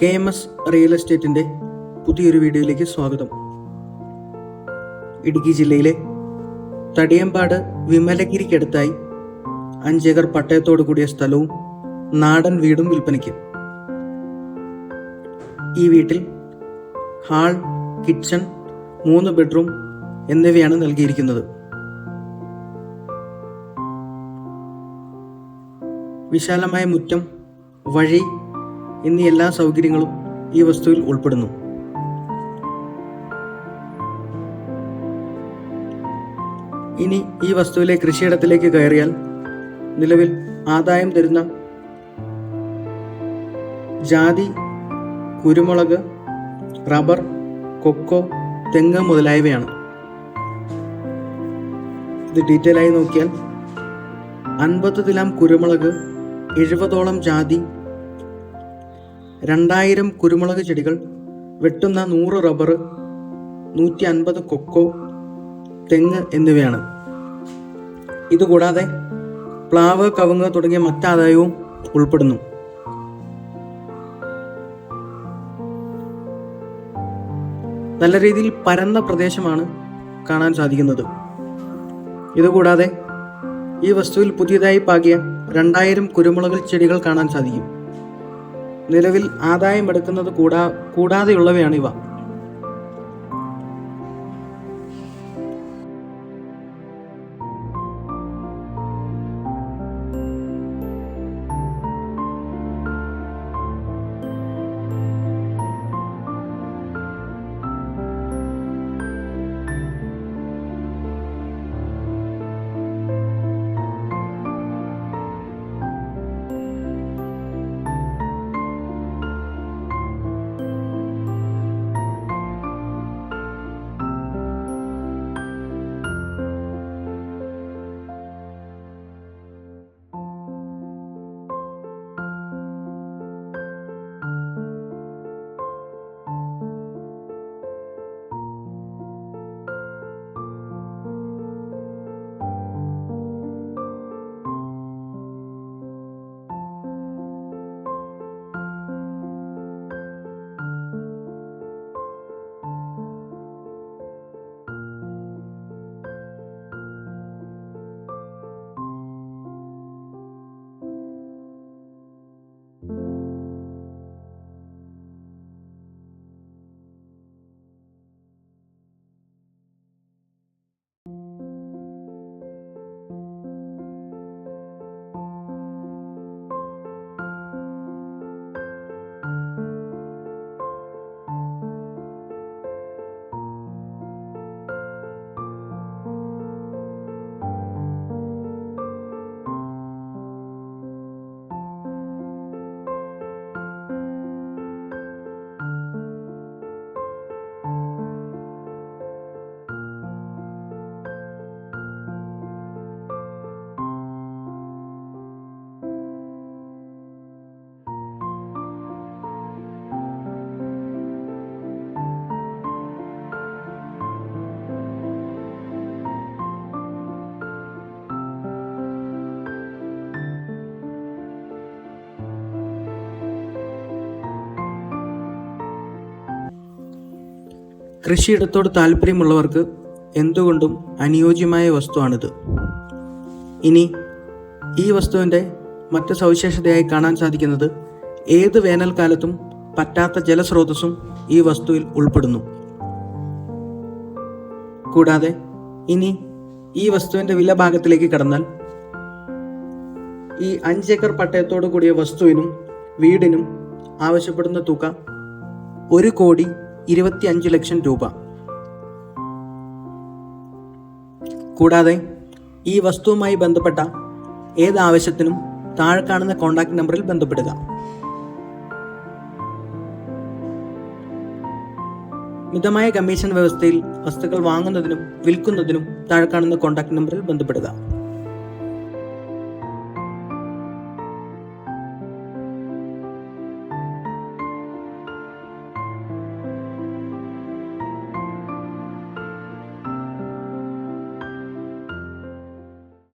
K M S real എസ്റ്റേറ്റിന്റെ പുതിയൊരു വീഡിയോയിലേക്ക് സ്വാഗതം. ഇടുക്കി ജില്ലയിലെ തടിയമ്പാട് വിമലഗിരിക്കടുത്തായി അഞ്ചേക്കർ പട്ടയത്തോട് കൂടിയ സ്ഥലവും നാടൻ വീടും വിൽപ്പനയ്ക്ക്. ഈ വീട്ടിൽ ഹാൾ കിച്ചൺ മൂന്ന് ബെഡ്റൂം എന്നിവയാണ് നൽകിയിരിക്കുന്നത്. വിശാലമായ മുറ്റം വഴി എന്നീ എല്ലാ സൗകര്യങ്ങളും ഈ വസ്തുവിൽ ഉൾപ്പെടുന്നു. ഇനി ഈ വസ്തുവിലെ കൃഷിയിടത്തിലേക്ക് കയറിയാൽ നിലവിൽ ആദായം തരുന്ന ജാതി കുരുമുളക് റബ്ബർ കൊക്കോ തെങ്ങ് മുതലായവയാണ്. ഇത് ഡീറ്റെയിൽ ആയി നോക്കിയാൽ അൻപത് തിലാം കുരുമുളക് എഴുപതോളം ജാതി രണ്ടായിരം കുരുമുളക് ചെടികൾ വെട്ടുന്ന നൂറ് റബ്ബർ നൂറ്റി അൻപത് കൊക്കോ തെങ്ങ് എന്നിവയാണ്. ഇതുകൂടാതെ പ്ലാവ് കവുങ്ങ് തുടങ്ങിയ മറ്റാദായവും ഉൾപ്പെടുന്നു. നല്ല രീതിയിൽ പരന്ന പ്രദേശമാണ് കാണാൻ സാധിക്കുന്നത്. ഇതുകൂടാതെ ഈ വസ്തുവിൽ പുതിയതായി പാകിയ രണ്ടായിരം കുരുമുളക് ചെടികൾ കാണാൻ സാധിക്കും. നിലവിൽ ആദായം എടുക്കുന്നത് കൂടാ കൂടാതെയുള്ളവയാണ് ഇവ. കൃഷിയിടത്തോട് താല്പര്യമുള്ളവർക്ക് എന്തുകൊണ്ടും അനുയോജ്യമായ വസ്തുവാണിത്. ഇനി ഈ വസ്തുവിന്റെ മറ്റ് സവിശേഷതയായി കാണാൻ സാധിക്കുന്നത് ഏത് വേനൽക്കാലത്തും പറ്റാത്ത ജലസ്രോതസ്സും ഈ വസ്തുവിൽ ഉൾപ്പെടുന്നു. കൂടാതെ ഇനി ഈ വസ്തുവിന്റെ വില ഭാഗത്തിലേക്ക് കടന്നാൽ ഈ അഞ്ചേക്കർ പട്ടയത്തോടു കൂടിയ വസ്തുവിനും വീടിനും ആവശ്യപ്പെടുന്ന തുക ഒരു കോടി ഇരുപത്തി അഞ്ച് ലക്ഷം രൂപ. കൂടാതെ ഈ വസ്തുവുമായി ബന്ധപ്പെട്ട ഏത് ആവശ്യത്തിനും താഴെ കാണുന്ന കോൺടാക്ട് നമ്പറിൽ ബന്ധപ്പെടുക. മിതമായ കമ്മീഷൻ വ്യവസ്ഥയിൽ വസ്തുക്കൾ വാങ്ങുന്നതിനും വിൽക്കുന്നതിനും താഴെ കാണുന്ന കോൺടാക്ട് നമ്പറിൽ ബന്ധപ്പെടുക.